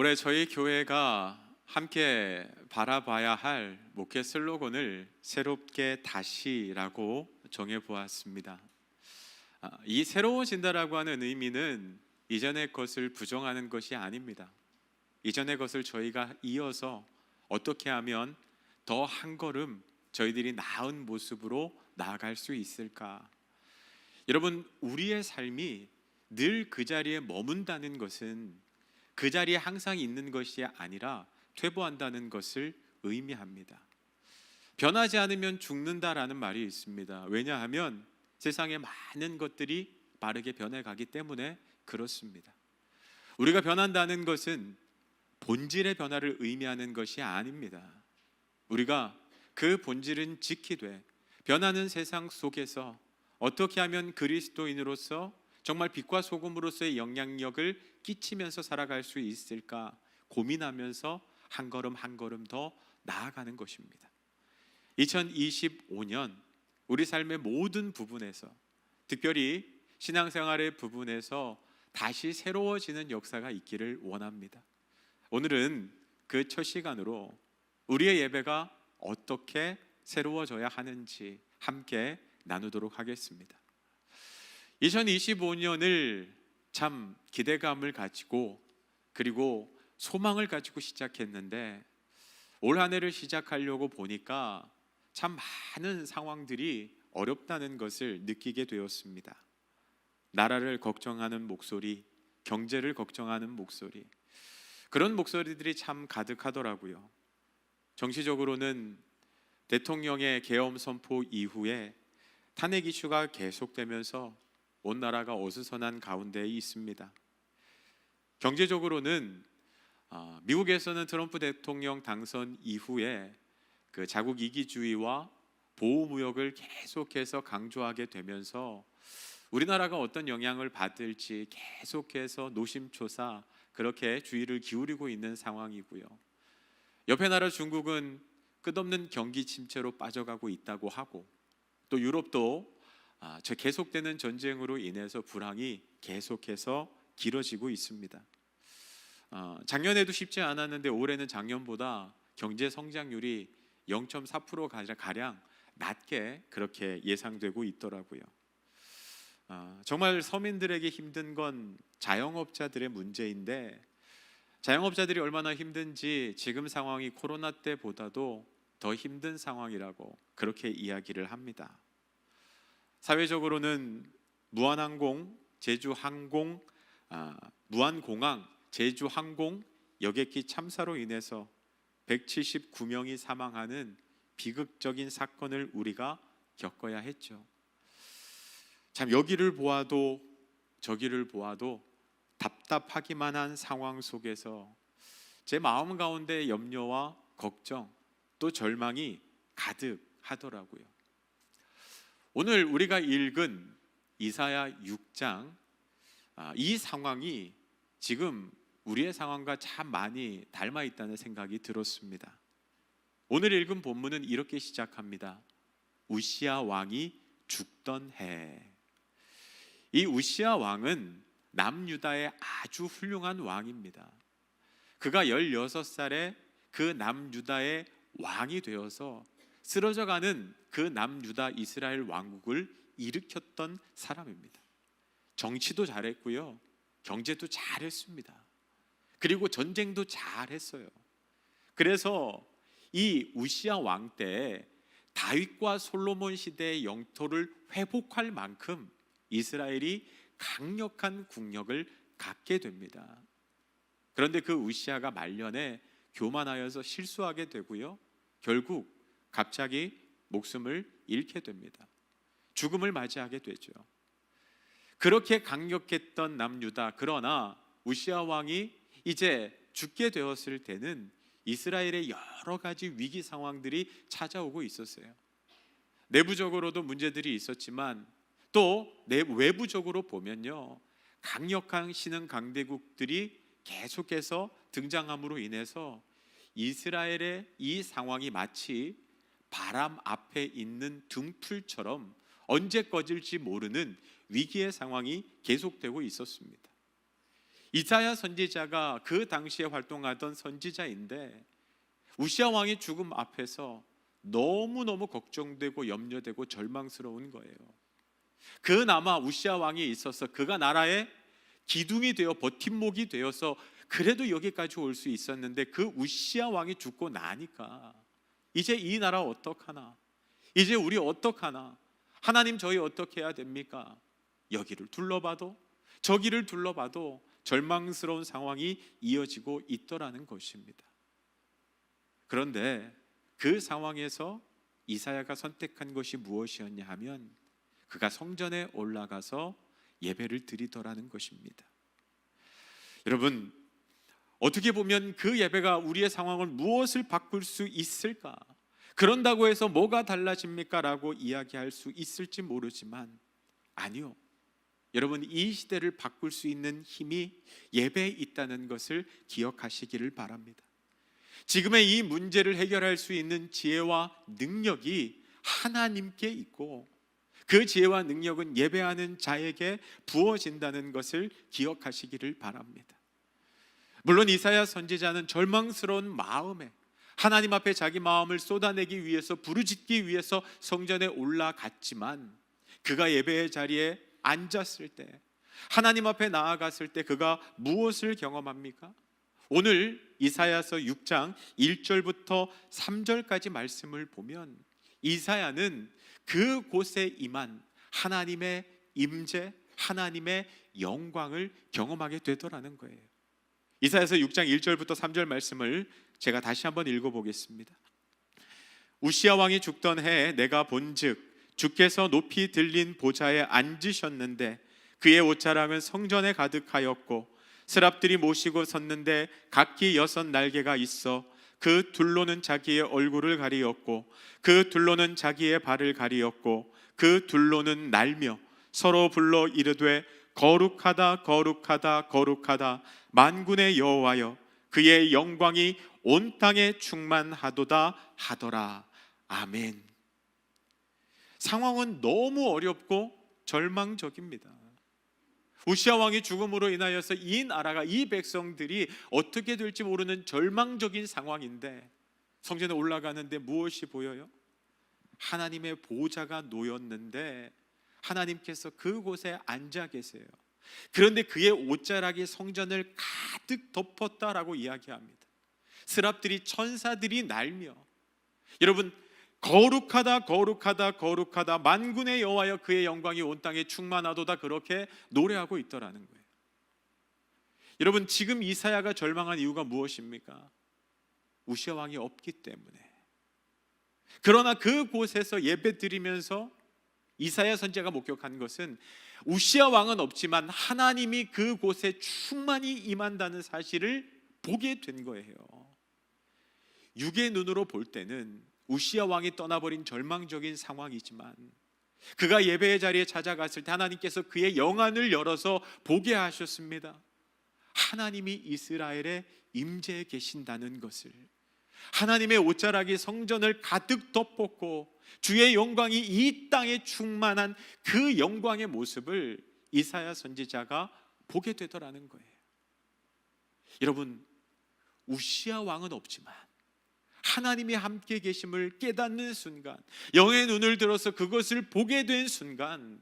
올해 저희 교회가 함께 바라봐야 할 목회 슬로건을 새롭게 다시라고 정해 보았습니다. 아, 이 새로워진다라고 하는 의미는 이전의 것을 부정하는 것이 아닙니다. 이전의 것을 저희가 이어서 어떻게 하면 더 한 걸음 저희들이 나은 모습으로 나아갈 수 있을까? 여러분, 우리의 삶이 늘 그 자리에 머문다는 것은 그 자리에 항상 있는 것이 아니라 퇴보한다는 것을 의미합니다. 변하지 않으면 죽는다라는 말이 있습니다. 왜냐하면 세상에 많은 것들이 빠르게 변해가기 때문에 그렇습니다. 우리가 변한다는 것은 본질의 변화를 의미하는 것이 아닙니다. 우리가 그 본질은 지키되 변하는 세상 속에서 어떻게 하면 그리스도인으로서 정말 빛과 소금으로서의 영향력을 끼치면서 살아갈 수 있을까 고민하면서 한 걸음 한 걸음 더 나아가는 것입니다. 2025년 우리 삶의 모든 부분에서 특별히 신앙생활의 부분에서 다시 새로워지는 역사가 있기를 원합니다. 오늘은 그 첫 시간으로 우리의 예배가 어떻게 새로워져야 하는지 함께 나누도록 하겠습니다. 2025년을 참 기대감을 가지고 그리고 소망을 가지고 시작했는데 올 한 해를 시작하려고 보니까 참 많은 상황들이 어렵다는 것을 느끼게 되었습니다. 나라를 걱정하는 목소리, 경제를 걱정하는 목소리, 그런 목소리들이 참 가득하더라고요. 정치적으로는 대통령의 계엄 선포 이후에 탄핵 이슈가 계속되면서 온 나라가 어수선한 가운데 있습니다. 경제적으로는 아, 미국에서는 트럼프 대통령 당선 이후에 그 자국 이기주의와 보호 무역을 계속해서 강조하게 되면서 우리나라가 어떤 영향을 받을지 계속해서 노심초사 그렇게 주의를 기울이고 있는 상황이고요. 옆에 나라 중국은 끝없는 경기 침체로 빠져가고 있다고 하고 또 유럽도 아, 저 계속되는 전쟁으로 인해서 불황이 계속해서 길어지고 있습니다. 어, 작년에도 쉽지 않았는데 올해는 작년보다 경제 성장률이 0.4% 가량 낮게 그렇게 예상되고 있더라고요. 어, 정말 서민들에게 힘든 건 자영업자들의 문제인데 자영업자들이 얼마나 힘든지 지금 상황이 코로나 때보다도 더 힘든 상황이라고 그렇게 이야기를 합니다. 사회적으로는 무한항공, 제주항공, 아, 무한공항, 제주항공 여객기 참사로 인해서 179명이 사망하는 비극적인 사건을 우리가 겪어야 했죠. 참 여기를 보아도 저기를 보아도 답답하기만 한 상황 속에서 제 마음 가운데 염려와 걱정 또 절망이 가득하더라고요. 오늘 우리가 읽은 이사야 6장 아, 이 상황이 지금 우리의 상황과 참 많이 닮아 있다는 생각이 들었습니다. 오늘 읽은 본문은 이렇게 시작합니다. 우시아 왕이 죽던 해. 이 우시아 왕은 남유다의 아주 훌륭한 왕입니다. 그가 16살에 그 남유다의 왕이 되어서 쓰러져가는 그 남유다 이스라엘 왕국을 일으켰던 사람입니다. 정치도 잘했고요. 경제도 잘했습니다. 그리고 전쟁도 잘했어요. 그래서 이 우시아 왕 때 다윗과 솔로몬 시대의 영토를 회복할 만큼 이스라엘이 강력한 국력을 갖게 됩니다. 그런데 그 우시아가 말년에 교만하여서 실수하게 되고요. 결국 갑자기 목숨을 잃게 됩니다. 죽음을 맞이하게 되죠. 그렇게 강력했던 남유다 그러나 우시아 왕이 이제 죽게 되었을 때는 이스라엘의 여러 가지 위기 상황들이 찾아오고 있었어요. 내부적으로도 문제들이 있었지만 또 외부적으로 보면요. 강력한 신흥 강대국들이 계속해서 등장함으로 인해서 이스라엘의 이 상황이 마치 바람 앞에 있는 등풀처럼 언제 꺼질지 모르는 위기의 상황이 계속되고 있었습니다. 이사야 선지자가 그 당시에 활동하던 선지자인데 우시아 왕의 죽음 앞에서 너무너무 걱정되고 염려되고 절망스러운 거예요. 그나마 우시아 왕이 있어서 그가 나라의 기둥이 되어 버팀목이 되어서 그래도 여기까지 올 수 있었는데 그 우시아 왕이 죽고 나니까 이제 이 나라 어떡하나? 이제 우리 어떡하나? 하나님 저희 어떻게 해야 됩니까? 여기를 둘러봐도 저기를 둘러봐도 절망스러운 상황이 이어지고 있더라는 것입니다. 그런데 그 상황에서 이사야가 선택한 것이 무엇이었냐 하면 그가 성전에 올라가서 예배를 드리더라는 것입니다. 여러분 어떻게 보면 그 예배가 우리의 상황을 무엇을 바꿀 수 있을까? 그런다고 해서 뭐가 달라집니까? 라고 이야기할 수 있을지 모르지만 아니요. 여러분 이 시대를 바꿀 수 있는 힘이 예배에 있다는 것을 기억하시기를 바랍니다. 지금의 이 문제를 해결할 수 있는 지혜와 능력이 하나님께 있고 그 지혜와 능력은 예배하는 자에게 부어진다는 것을 기억하시기를 바랍니다. 물론 이사야 선지자는 절망스러운 마음에 하나님 앞에 자기 마음을 쏟아내기 위해서 부르짖기 위해서 성전에 올라갔지만 그가 예배의 자리에 앉았을 때 하나님 앞에 나아갔을 때 그가 무엇을 경험합니까? 오늘 이사야서 6장 1절부터 3절까지 말씀을 보면 이사야는 그곳에 임한 하나님의 임재, 하나님의 영광을 경험하게 되더라는 거예요. 이사야서 6장 1절부터 3절 말씀을 제가 다시 한번 읽어 보겠습니다. 우시아 왕이 죽던 해에 내가 본즉 주께서 높이 들린 보좌에 앉으셨는데 그의 옷자락은 성전에 가득하였고 스랍들이 모시고 섰는데 각기 여섯 날개가 있어 그 둘로는 자기의 얼굴을 가리었고 그 둘로는 자기의 발을 가리었고 그 둘로는 날며 서로 불러 이르되 거룩하다 거룩하다 거룩하다 만군의 여호와여 그의 영광이 온 땅에 충만하도다 하더라 아멘. 상황은 너무 어렵고 절망적입니다. 우시아 왕의 죽음으로 인하여서 이 나라가 이 백성들이 어떻게 될지 모르는 절망적인 상황인데 성전에 올라가는데 무엇이 보여요? 하나님의 보좌가 놓였는데 하나님께서 그곳에 앉아 계세요. 그런데 그의 옷자락이 성전을 가득 덮었다라고 이야기합니다. 스랍들이 천사들이 날며 여러분 거룩하다 거룩하다 거룩하다 만군의 여호와여 그의 영광이 온 땅에 충만하도다 그렇게 노래하고 있더라는 거예요. 여러분 지금 이사야가 절망한 이유가 무엇입니까? 우시아 왕이 없기 때문에. 그러나 그곳에서 예배 드리면서 이사야 선지자가 목격한 것은 우시아 왕은 없지만 하나님이 그곳에 충만히 임한다는 사실을 보게 된 거예요. 육의 눈으로 볼 때는 우시아 왕이 떠나버린 절망적인 상황이지만 그가 예배의 자리에 찾아갔을 때 하나님께서 그의 영안을 열어서 보게 하셨습니다. 하나님이 이스라엘에 임재해 계신다는 것을 하나님의 옷자락이 성전을 가득 덮었고 주의 영광이 이 땅에 충만한 그 영광의 모습을 이사야 선지자가 보게 되더라는 거예요. 여러분 우시아 왕은 없지만 하나님이 함께 계심을 깨닫는 순간, 영의 눈을 들어서 그것을 보게 된 순간,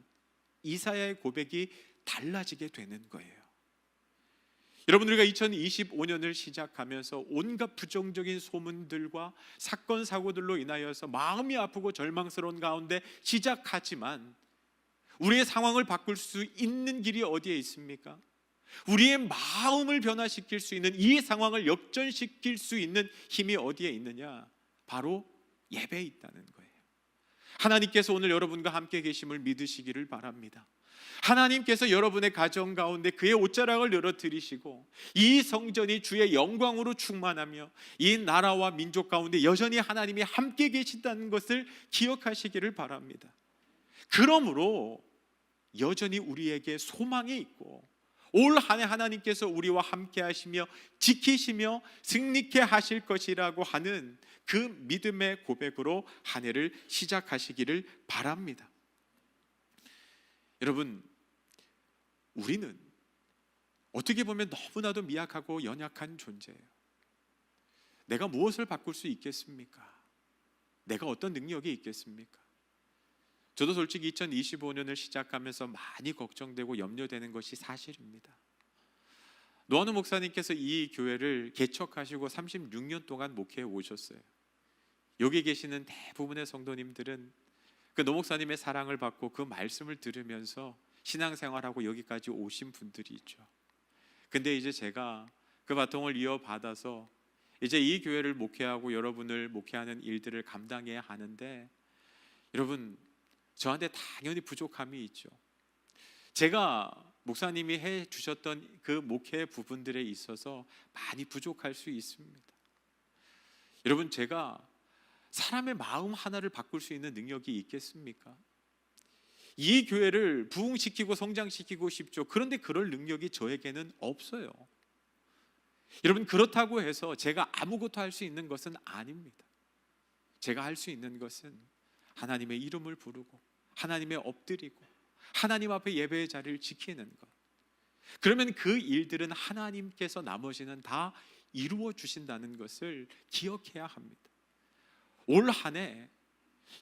이사야의 고백이 달라지게 되는 거예요. 여러분 우리가 2025년을 시작하면서 온갖 부정적인 소문들과 사건 사고들로 인하여서 마음이 아프고 절망스러운 가운데 시작하지만 우리의 상황을 바꿀 수 있는 길이 어디에 있습니까? 우리의 마음을 변화시킬 수 있는 이 상황을 역전시킬 수 있는 힘이 어디에 있느냐? 바로 예배에 있다는 거예요. 하나님께서 오늘 여러분과 함께 계심을 믿으시기를 바랍니다. 하나님께서 여러분의 가정 가운데 그의 옷자락을 열어드리시고 이 성전이 주의 영광으로 충만하며 이 나라와 민족 가운데 여전히 하나님이 함께 계신다는 것을 기억하시기를 바랍니다. 그러므로 여전히 우리에게 소망이 있고 올 한해 하나님께서 우리와 함께 하시며 지키시며 승리케 하실 것이라고 하는 그 믿음의 고백으로 한 해를 시작하시기를 바랍니다. 여러분, 우리는 어떻게 보면 너무나도 미약하고 연약한 존재예요. 내가 무엇을 바꿀 수 있겠습니까? 내가 어떤 능력이 있겠습니까? 저도 솔직히 2025년을 시작하면서 많이 걱정되고 염려되는 것이 사실입니다. 노원우 목사님께서 이 교회를 개척하시고 36년 동안 목회해 오셨어요. 여기 계시는 대부분의 성도님들은 그 노 목사님의 사랑을 받고 그 말씀을 들으면서 신앙생활하고 여기까지 오신 분들이 있죠. 근데 이제 제가 그 바통을 이어받아서 이제 이 교회를 목회하고 여러분을 목회하는 일들을 감당해야 하는데 여러분 저한테 당연히 부족함이 있죠. 제가 목사님이 해 주셨던 그 목회 부분들에 있어서 많이 부족할 수 있습니다. 여러분 제가 사람의 마음 하나를 바꿀 수 있는 능력이 있겠습니까? 이 교회를 부흥시키고 성장시키고 싶죠. 그런데 그럴 능력이 저에게는 없어요. 여러분 그렇다고 해서 제가 아무것도 할 수 있는 것은 아닙니다. 제가 할 수 있는 것은 하나님의 이름을 부르고 하나님의 엎드리고 하나님 앞에 예배의 자리를 지키는 것. 그러면 그 일들은 하나님께서 나머지는 다 이루어 주신다는 것을 기억해야 합니다. 올 한해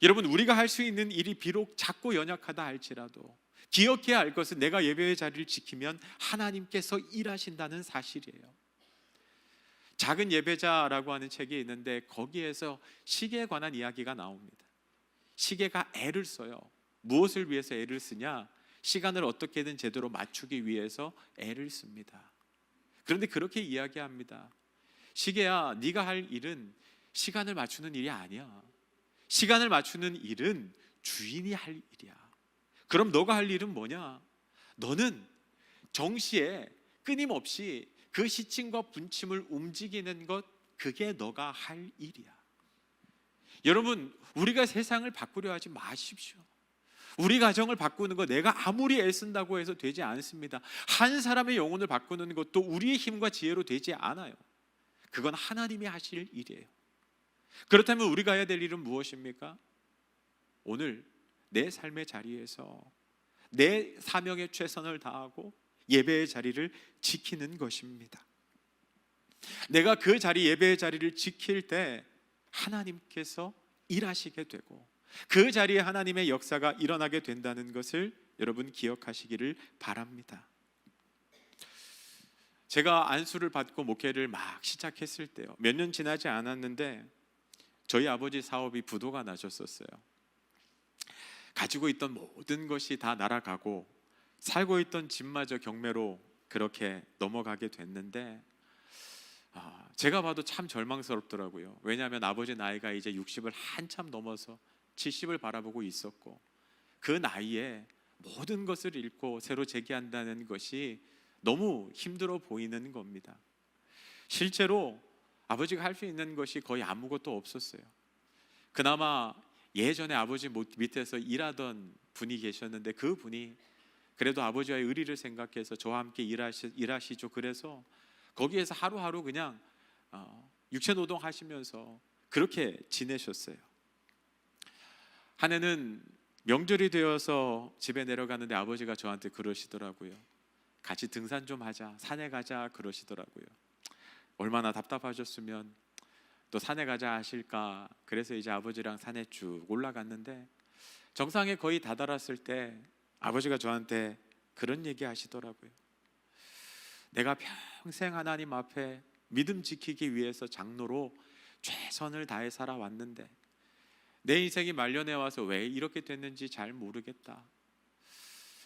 여러분 우리가 할 수 있는 일이 비록 작고 연약하다 할지라도 기억해야 할 것은 내가 예배의 자리를 지키면 하나님께서 일하신다는 사실이에요. 작은 예배자라고 하는 책이 있는데 거기에서 시계에 관한 이야기가 나옵니다. 시계가 애를 써요. 무엇을 위해서 애를 쓰냐? 시간을 어떻게든 제대로 맞추기 위해서 애를 씁니다. 그런데 그렇게 이야기합니다. 시계야, 네가 할 일은 시간을 맞추는 일이 아니야. 시간을 맞추는 일은 주인이 할 일이야. 그럼 너가 할 일은 뭐냐? 너는 정시에 끊임없이 그 시침과 분침을 움직이는 것 그게 너가 할 일이야. 여러분, 우리가 세상을 바꾸려 하지 마십시오. 우리 가정을 바꾸는 거 내가 아무리 애쓴다고 해서 되지 않습니다. 한 사람의 영혼을 바꾸는 것도 우리의 힘과 지혜로 되지 않아요. 그건 하나님이 하실 일이에요. 그렇다면 우리가 해야 될 일은 무엇입니까? 오늘 내 삶의 자리에서 내 사명에 최선을 다하고 예배의 자리를 지키는 것입니다. 내가 그 자리 예배의 자리를 지킬 때 하나님께서 일하시게 되고 그 자리에 하나님의 역사가 일어나게 된다는 것을 여러분 기억하시기를 바랍니다. 제가 안수를 받고 목회를 막 시작했을 때요. 몇 년 지나지 않았는데 저희 아버지 사업이 부도가 나셨었어요. 가지고 있던 모든 것이 다 날아가고 살고 있던 집마저 경매로 그렇게 넘어가게 됐는데 아, 제가 봐도 참 절망스럽더라고요. 왜냐하면 아버지 나이가 이제 60을 한참 넘어서 70을 바라보고 있었고 그 나이에 모든 것을 잃고 새로 재기한다는 것이 너무 힘들어 보이는 겁니다. 실제로 아버지가 할 수 있는 것이 거의 아무것도 없었어요. 그나마 예전에 아버지 밑에서 일하던 분이 계셨는데 그 분이 그래도 아버지와의 의리를 생각해서 저와 함께 일하시, 일하시죠. 그래서 거기에서 하루하루 그냥 어, 육체 노동 하시면서 그렇게 지내셨어요. 한 해는 명절이 되어서 집에 내려가는데 아버지가 저한테 그러시더라고요. 같이 등산 좀 하자, 산에 가자 그러시더라고요. 얼마나 답답하셨으면 또 산에 가자 하실까. 그래서 이제 아버지랑 산에 쭉 올라갔는데 정상에 거의 다다랐을 때 아버지가 저한테 그런 얘기 하시더라고요. 내가 평생 하나님 앞에 믿음 지키기 위해서 장로로 최선을 다해 살아왔는데 내 인생이 말년에 와서 왜 이렇게 됐는지 잘 모르겠다.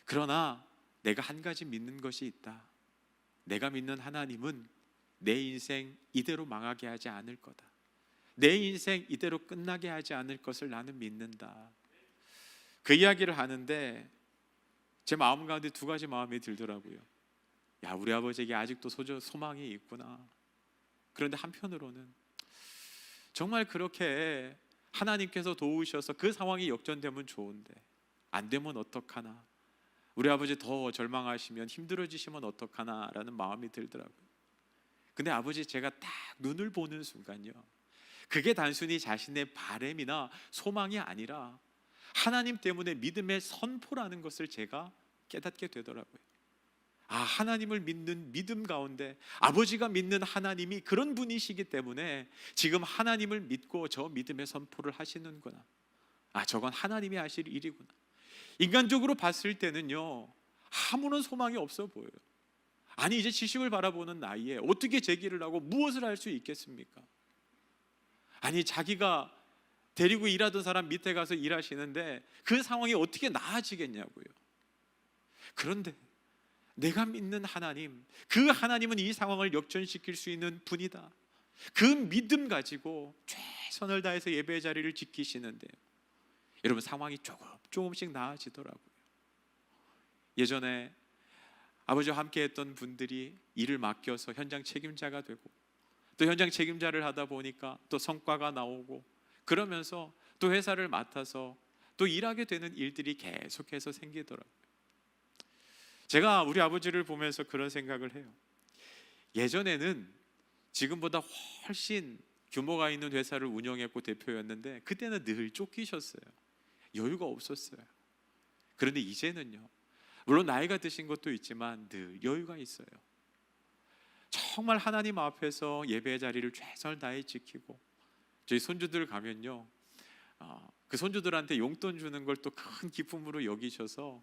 그러나 내가 한 가지 믿는 것이 있다. 내가 믿는 하나님은 내 인생 이대로 망하게 하지 않을 거다. 내 인생 이대로 끝나게 하지 않을 것을 나는 믿는다. 그 이야기를 하는데 제 마음 가운데 두 가지 마음이 들더라고요. 야, 우리 아버지에게 아직도 소저, 소망이 있구나. 그런데 한편으로는 정말 그렇게 하나님께서 도우셔서 그 상황이 역전되면 좋은데 안 되면 어떡하나. 우리 아버지 더 절망하시면 힘들어지시면 어떡하나라는 마음이 들더라고요. 근데 아버지 제가 딱 눈을 보는 순간요. 그게 단순히 자신의 바램이나 소망이 아니라 하나님 때문에 믿음의 선포라는 것을 제가 깨닫게 되더라고요. 아, 하나님을 믿는 믿음 가운데 아버지가 믿는 하나님이 그런 분이시기 때문에 지금 하나님을 믿고 저 믿음의 선포를 하시는구나. 아, 저건 하나님이 하실 일이구나. 인간적으로 봤을 때는요, 아무런 소망이 없어 보여요. 아니, 이제 지식을 바라보는 나이에 어떻게 제기를 하고 무엇을 할 수 있겠습니까? 아니, 자기가 데리고 일하던 사람 밑에 가서 일하시는데 그 상황이 어떻게 나아지겠냐고요. 그런데 내가 믿는 하나님, 그 하나님은 이 상황을 역전시킬 수 있는 분이다. 그 믿음 가지고 최선을 다해서 예배의 자리를 지키시는데요. 여러분 상황이 조금 조금씩 나아지더라고요. 예전에 아버지와 함께했던 분들이 일을 맡겨서 현장 책임자가 되고 또 현장 책임자를 하다 보니까 또 성과가 나오고 그러면서 또 회사를 맡아서 또 일하게 되는 일들이 계속해서 생기더라고요. 제가 우리 아버지를 보면서 그런 생각을 해요. 예전에는 지금보다 훨씬 규모가 있는 회사를 운영했고 대표였는데 그때는 늘 쫓기셨어요. 여유가 없었어요. 그런데 이제는요. 물론 나이가 드신 것도 있지만 늘 여유가 있어요. 정말 하나님 앞에서 예배 자리를 최선을 다해 지키고 저희 손주들 가면요. 어, 그 손주들한테 용돈 주는 걸 또 큰 기쁨으로 여기셔서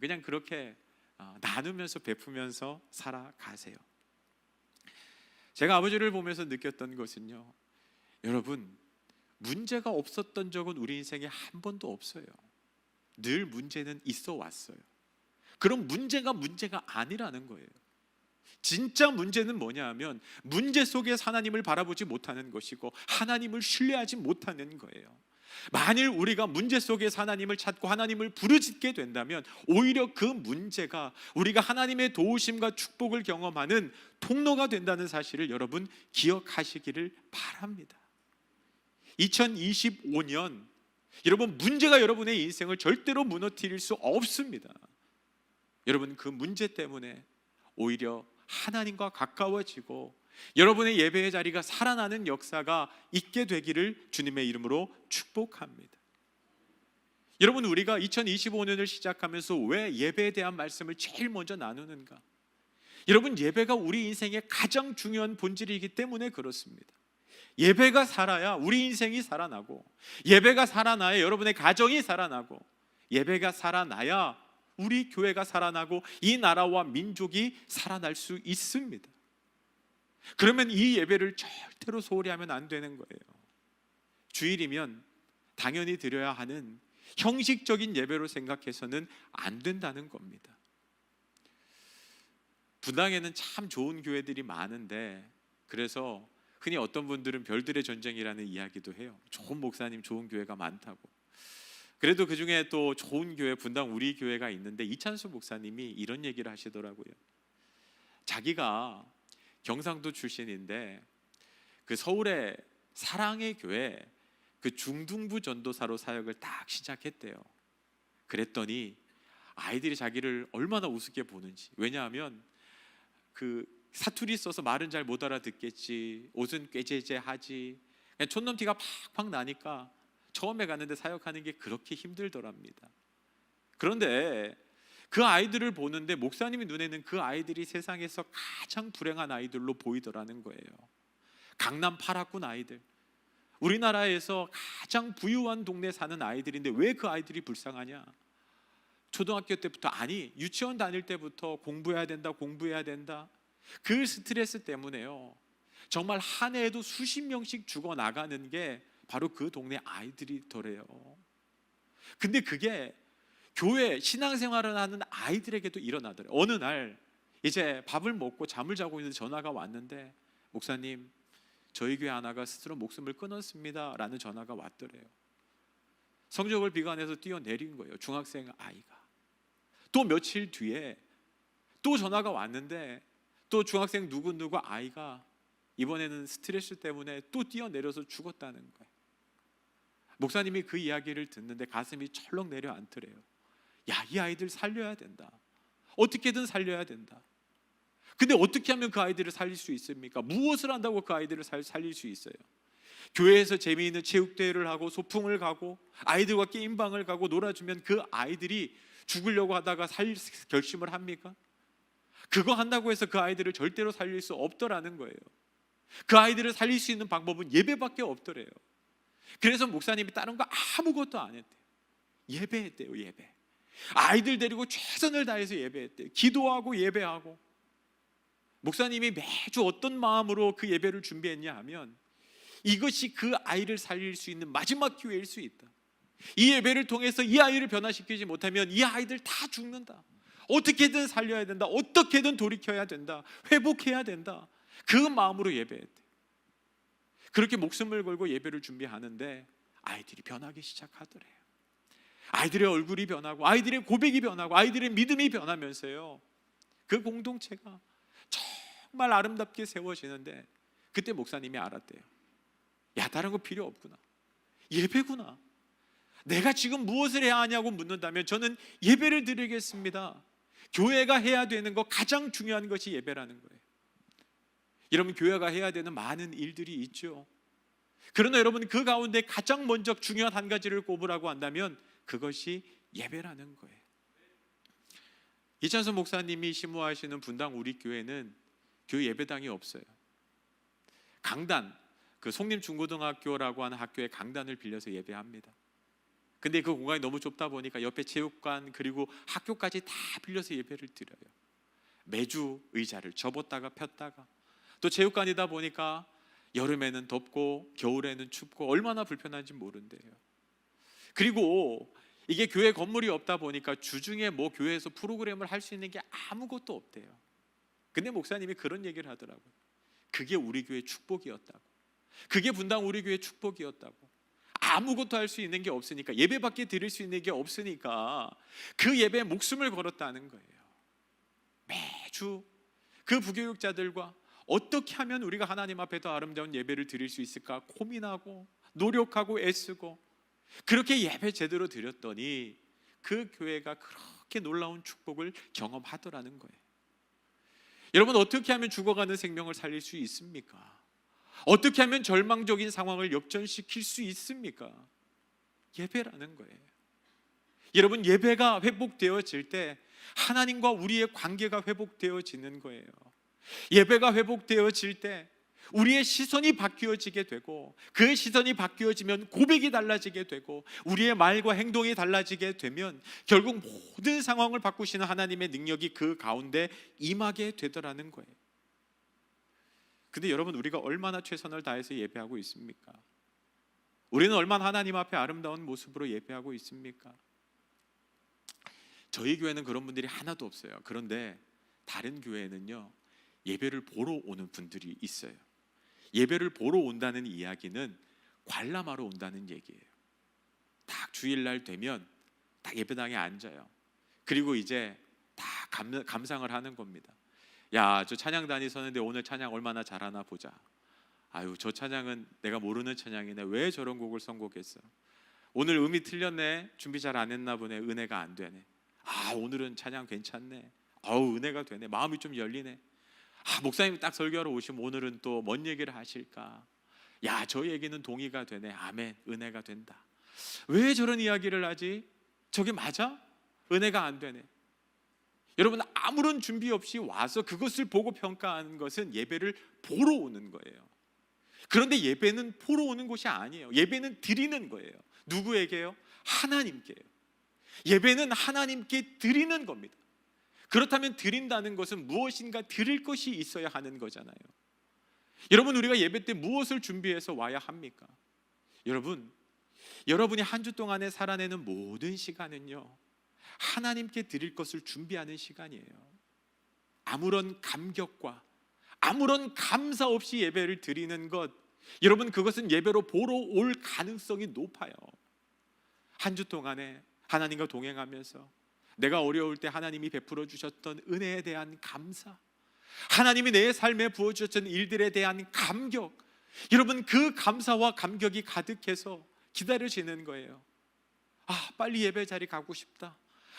그냥 그렇게 어, 나누면서 베푸면서 살아가세요. 제가 아버지를 보면서 느꼈던 것은요. 여러분 문제가 없었던 적은 우리 인생에 한 번도 없어요. 늘 문제는 있어 왔어요. 그럼 문제가 문제가 아니라는 거예요. 진짜 문제는 뭐냐 하면 문제 속에 하나님을 바라보지 못하는 것이고 하나님을 신뢰하지 못하는 거예요. 만일 우리가 문제 속에서 하나님을 찾고 하나님을 부르짖게 된다면 오히려 그 문제가 우리가 하나님의 도우심과 축복을 경험하는 통로가 된다는 사실을 여러분 기억하시기를 바랍니다. 2025년 여러분 문제가 여러분의 인생을 절대로 무너뜨릴 수 없습니다. 여러분 그 문제 때문에 오히려 하나님과 가까워지고 여러분의 예배의 자리가 살아나는 역사가 있게 되기를 주님의 이름으로 축복합니다. 여러분 우리가 2025년을 시작하면서 왜 예배에 대한 말씀을 제일 먼저 나누는가? 여러분 예배가 우리 인생의 가장 중요한 본질이기 때문에 그렇습니다. 예배가 살아야 우리 인생이 살아나고 예배가 살아나야 여러분의 가정이 살아나고 예배가 살아나야 우리 교회가 살아나고 이 나라와 민족이 살아날 수 있습니다. 그러면 이 예배를 절대로 소홀히 하면 안 되는 거예요. 주일이면 당연히 드려야 하는 형식적인 예배로 생각해서는 안 된다는 겁니다. 분당에는 참 좋은 교회들이 많은데 그래서 흔히 어떤 분들은 별들의 전쟁이라는 이야기도 해요. 좋은 목사님, 좋은 교회가 많다고. 그래도 그 중에 또 좋은 교회 분당 우리 교회가 있는데 이찬수 목사님이 이런 얘기를 하시더라고요. 자기가 경상도 출신인데 그 서울의 사랑의 교회 그 중등부 전도사로 사역을 딱 시작했대요. 그랬더니 아이들이 자기를 얼마나 우습게 보는지. 왜냐하면 그 사투리 써서 말은 잘 못 알아듣겠지. 옷은. 그냥 촌놈티가 팍팍 나니까 처음에 갔는데 사역하는 게 그렇게 힘들더랍니다. 그런데 그 아이들을 보는데 목사님이 눈에는 그 아이들이 세상에서 가장 불행한 아이들로 보이더라는 거예요. 강남 8학군 아이들. 우리나라에서 가장 부유한 동네 사는 아이들인데 왜 그 아이들이 불쌍하냐? 초등학교 때부터 아니 유치원 다닐 때부터 공부해야 된다 공부해야 된다 그 스트레스 때문에요 정말 한 해에도 수십 명씩 죽어 나가는 게 바로 그 동네 아이들이더래요. 근데 그게 교회 신앙생활을 하는 아이들에게도 일어나더래요. 어느 날 이제 밥을 먹고 잠을 자고 있는데 전화가 왔는데 목사님 저희 교회 하나가 스스로 목숨을 끊었습니다 라는 전화가 왔더래요. 성적을 비관해서 뛰어내린 거예요 중학생 아이가. 또 며칠 뒤에 또 전화가 왔는데 또 중학생 누구 누구 아이가 이번에는 스트레스 때문에 또 뛰어내려서 죽었다는 거예요. 목사님이 그 이야기를 듣는데 가슴이 철렁 내려앉더래요. 야, 이 아이들 살려야 된다. 어떻게든 살려야 된다. 근데 어떻게 하면 그 아이들을 살릴 수 있습니까? 무엇을 한다고 그 아이들을 살, 살릴 수 있어요? 교회에서 재미있는 체육대회를 하고 소풍을 가고 아이들과 게임방을 가고 놀아주면 그 아이들이 죽으려고 하다가 살 결심을 합니까? 그거 한다고 해서 그 아이들을 절대로 살릴 수 없더라는 거예요. 그 아이들을 살릴 수 있는 방법은 예배밖에 없더래요. 그래서 목사님이 다른 거 아무것도 안 했대요. 예배했대요, 예배. 아이들 데리고 최선을 다해서 예배했대요. 기도하고 예배하고. 목사님이 매주 어떤 마음으로 그 예배를 준비했냐 하면 이것이 그 아이를 살릴 수 있는 마지막 기회일 수 있다. 이 예배를 통해서 이 아이를 변화시키지 못하면 이 아이들 다 죽는다. 어떻게든 살려야 된다. 어떻게든 돌이켜야 된다. 회복해야 된다. 그 마음으로 예배했대. 그렇게 목숨을 걸고 예배를 준비하는데 아이들이 변하기 시작하더래요. 아이들의 얼굴이 변하고 아이들의 고백이 변하고 아이들의 믿음이 변하면서요. 그 공동체가 정말 아름답게 세워지는데 그때 목사님이 알았대요. 야 다른 거 필요 없구나. 예배구나. 내가 지금 무엇을 해야 하냐고 묻는다면 저는 예배를 드리겠습니다. 교회가 해야 되는 거 가장 중요한 것이 예배라는 거예요. 여러분 교회가 해야 되는 많은 일들이 있죠. 그러나 여러분 그 가운데 가장 먼저 중요한 한 가지를 꼽으라고 한다면 그것이 예배라는 거예요. 이찬선 목사님이 심호하시는 분당 우리 교회는 교회 예배당이 없어요. 강단 그 송림 중고등학교라고 하는 학교의 강단을 빌려서 예배합니다. 근데 그 공간이 너무 좁다 보니까 옆에 체육관 그리고 학교까지 다 빌려서 예배를 드려요. 매주 의자를 접었다가 폈다가 또 체육관이다 보니까 여름에는 덥고 겨울에는 춥고 얼마나 불편한지 모른대요. 그리고 이게 교회 건물이 없다 보니까 주중에 뭐 교회에서 프로그램을 할 수 있는 게 아무것도 없대요. 근데 목사님이 그런 얘기를 하더라고요. 그게 우리 교회 축복이었다고. 그게 분당 우리 교회 축복이었다고. 아무것도 할 수 있는 게 없으니까 예배밖에 드릴 수 있는 게 없으니까 그 예배에 목숨을 걸었다는 거예요. 매주 그 부교육자들과 어떻게 하면 우리가 하나님 앞에 더 아름다운 예배를 드릴 수 있을까 고민하고 노력하고 애쓰고 그렇게 예배 제대로 드렸더니 그 교회가 그렇게 놀라운 축복을 경험하더라는 거예요. 여러분 어떻게 하면 죽어가는 생명을 살릴 수 있습니까? 어떻게 하면 절망적인 상황을 역전시킬 수 있습니까? 예배라는 거예요. 여러분 예배가 회복되어질 때 하나님과 우리의 관계가 회복되어지는 거예요. 예배가 회복되어질 때 우리의 시선이 바뀌어지게 되고 그 시선이 바뀌어지면 고백이 달라지게 되고 우리의 말과 행동이 달라지게 되면 결국 모든 상황을 바꾸시는 하나님의 능력이 그 가운데 임하게 되더라는 거예요. 근데 여러분 우리가 얼마나 최선을 다해서 예배하고 있습니까? 우리는 얼마나 하나님 앞에 아름다운 모습으로 예배하고 있습니까? 저희 교회는 그런 분들이 하나도 없어요. 그런데 다른 교회는요. 예배를 보러 오는 분들이 있어요. 예배를 보러 온다는 이야기는 관람하러 온다는 얘기예요. 딱 주일날 되면 딱 예배당에 앉아요. 그리고 이제 다 감, 감상을 하는 겁니다. 야, 저 찬양단이 서는데 오늘 찬양 얼마나 잘하나 보자. 아유, 저 찬양은 내가 모르는 찬양이네. 왜 저런 곡을 선곡했어? 오늘 음이 틀렸네. 준비 잘 안 했나 보네. 은혜가 안 되네. 아, 오늘은 찬양 괜찮네. 아우, 은혜가 되네. 마음이 좀 열리네. 아, 목사님 딱 설교하러 오시면 오늘은 또 뭔 얘기를 하실까? 야, 저 얘기는 동의가 되네. 아멘. 은혜가 된다. 왜 저런 이야기를 하지? 저게 맞아? 은혜가 안 되네. 여러분 아무런 준비 없이 와서 그것을 보고 평가하는 것은 예배를 보러 오는 거예요. 그런데 예배는 보러 오는 곳이 아니에요. 예배는 드리는 거예요. 누구에게요? 하나님께요. 예배는 하나님께 드리는 겁니다. 그렇다면 드린다는 것은 무엇인가 드릴 것이 있어야 하는 거잖아요. 여러분 우리가 예배 때 무엇을 준비해서 와야 합니까? 여러분 여러분이 한 주 동안에 살아내는 모든 시간은요. 하나님께 드릴 것을 준비하는 시간이에요. 아무런 감격과 아무런 감사 없이 예배를 드리는 것 여러분 그것은 예배로 보러 올 가능성이 높아요. 한 주 동안에 하나님과 동행하면서 내가 어려울 때 하나님이 베풀어 주셨던 은혜에 대한 감사 하나님이 내 삶에 부어 주셨던 일들에 대한 감격 여러분 그 감사와 감격이 가득해서 기다려지는 거예요. 아, 빨리 예배 자리 가고 싶다.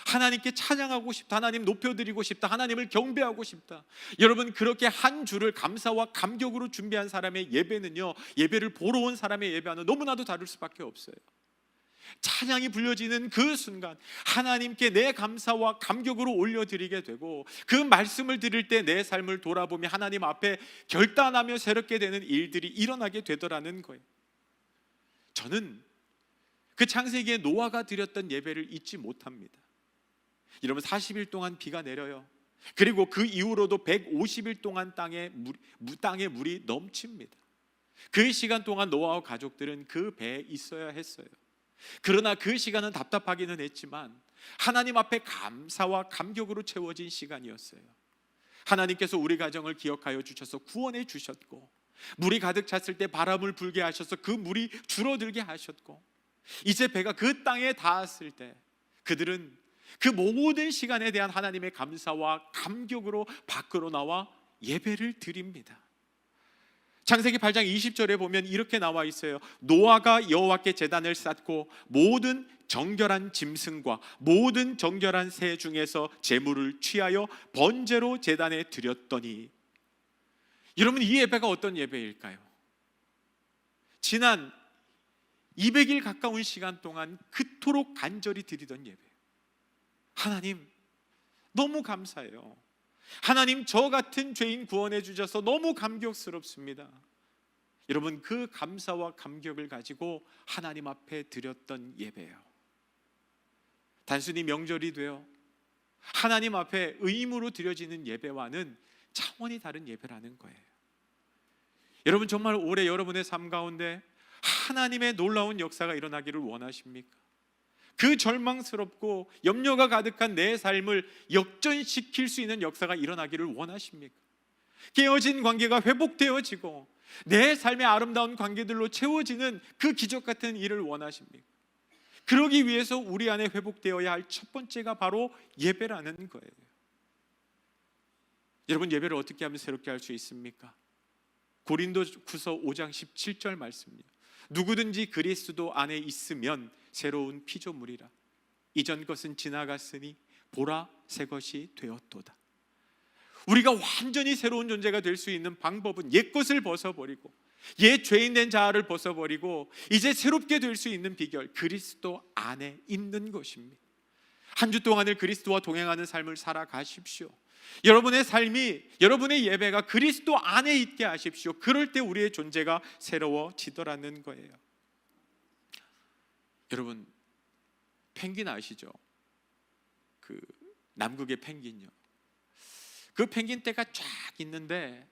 하나님께 찬양하고 싶다. 하나님 높여드리고 싶다. 하나님을 경배하고 싶다. 여러분 그렇게 한 주를 감사와 감격으로 준비한 사람의 예배는요. 예배를 보러 온 사람의 예배와는 너무나도 다를 수밖에 없어요. 찬양이 불려지는 그 순간 하나님께 내 감사와 감격으로 올려드리게 되고 그 말씀을 들을 때내 삶을 돌아보며 하나님 앞에 결단하며 새롭게 되는 일들이 일어나게 되더라는 거예요. 저는 그 창세기에 노아가 드렸던 예배를 잊지 못합니다. 여러분 40일 동안 비가 내려요. 그리고 그 이후로도 150일 동안 땅에 물, 무- 땅에 물이 넘칩니다. 그 시간 동안 노아와 가족들은 그 배에 있어야 했어요. 그러나 그 시간은 답답하기는 했지만 하나님 앞에 감사와 감격으로 채워진 시간이었어요. 하나님께서 우리 가정을 기억하여 주셔서 구원해 주셨고 물이 가득 찼을 때 바람을 불게 하셔서 그 물이 줄어들게 하셨고 이제 배가 그 땅에 닿았을 때 그들은 그 모든 시간에 대한 하나님의 감사와 감격으로 밖으로 나와 예배를 드립니다. 창세기 8장 20절에 보면 이렇게 나와 있어요. 노아가 여호와께 제단을 쌓고 모든 정결한 짐승과 모든 정결한 새 중에서 제물을 취하여 번제로 제단에 드렸더니 여러분 이 예배가 어떤 예배일까요? 지난 200일 가까운 시간 동안 그토록 간절히 드리던 예배. 하나님 너무 감사해요. 하나님 저 같은 죄인 구원해 주셔서 너무 감격스럽습니다. 여러분 그 감사와 감격을 가지고 하나님 앞에 드렸던 예배예요. 단순히 명절이 되어 하나님 앞에 의무로 드려지는 예배와는 차원이 다른 예배라는 거예요. 여러분 정말 올해 여러분의 삶 가운데 하나님의 놀라운 역사가 일어나기를 원하십니까? 그 절망스럽고 염려가 가득한 내 삶을 역전시킬 수 있는 역사가 일어나기를 원하십니까? 깨어진 관계가 회복되어지고 내 삶의 아름다운 관계들로 채워지는 그 기적 같은 일을 원하십니까? 그러기 위해서 우리 안에 회복되어야 할 첫 번째가 바로 예배라는 거예요. 여러분 예배를 어떻게 하면 새롭게 할 수 있습니까? 고린도후서 5장 17절 말씀입니다. 누구든지 그리스도 안에 있으면 새로운 피조물이라 이전 것은 지나갔으니 보라 새 것이 되었도다. 우리가 완전히 새로운 존재가 될 수 있는 방법은 옛 것을 벗어버리고 옛 죄인 된 자아를 벗어버리고 이제 새롭게 될 수 있는 비결 그리스도 안에 있는 것입니다. 한 주 동안을 그리스도와 동행하는 삶을 살아가십시오. 여러분의 삶이 여러분의 예배가 그리스도 안에 있게 하십시오. 그럴 때 우리의 존재가 새로워지더라는 거예요. 여러분 펭귄 아시죠? 그 남극의 펭귄요. 그 펭귄 떼가 쫙 있는데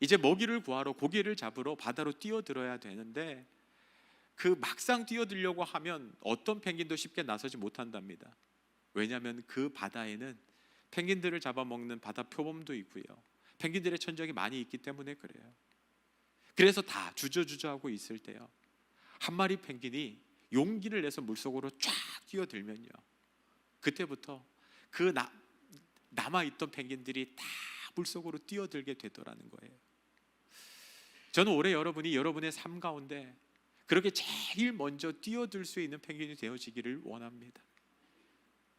이제 먹이를 구하러 고기를 잡으러 바다로 뛰어들어야 되는데 그 막상 뛰어들려고 하면 어떤 펭귄도 쉽게 나서지 못한답니다. 왜냐하면 그 바다에는 펭귄들을 잡아먹는 바다 표범도 있고요. 펭귄들의 천적이 많이 있기 때문에 그래요. 그래서 다 주저주저하고 있을 때요. 한 마리 펭귄이 용기를 내서 물속으로 쫙 뛰어들면요. 그때부터 그 나, 남아 있던 펭귄들이 다 물속으로 뛰어들게 되더라는 거예요. 저는 올해 여러분이 여러분의 삶 가운데 그렇게 제일 먼저 뛰어들 수 있는 펭귄이 되어지기를 원합니다.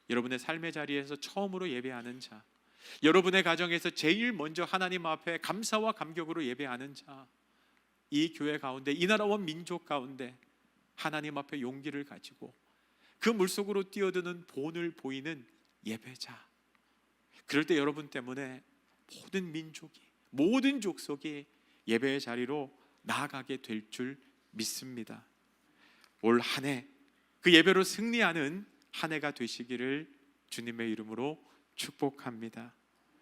여러분의 삶의 자리에서 처음으로 예배하는 자, 여러분의 가정에서 제일 먼저 하나님 앞에 감사와 감격으로 예배하는 자, 이 교회 가운데 이 나라와 민족 가운데 하나님 앞에 용기를 가지고 그 물속으로 뛰어드는 본을 보이는 예배자. 그럴 때 여러분 때문에 모든 민족이 모든 족속이 예배의 자리로 나아가게 될 줄 믿습니다. 올 한 해 그 예배로 승리하는 한 해가 되시기를 주님의 이름으로 축복합니다.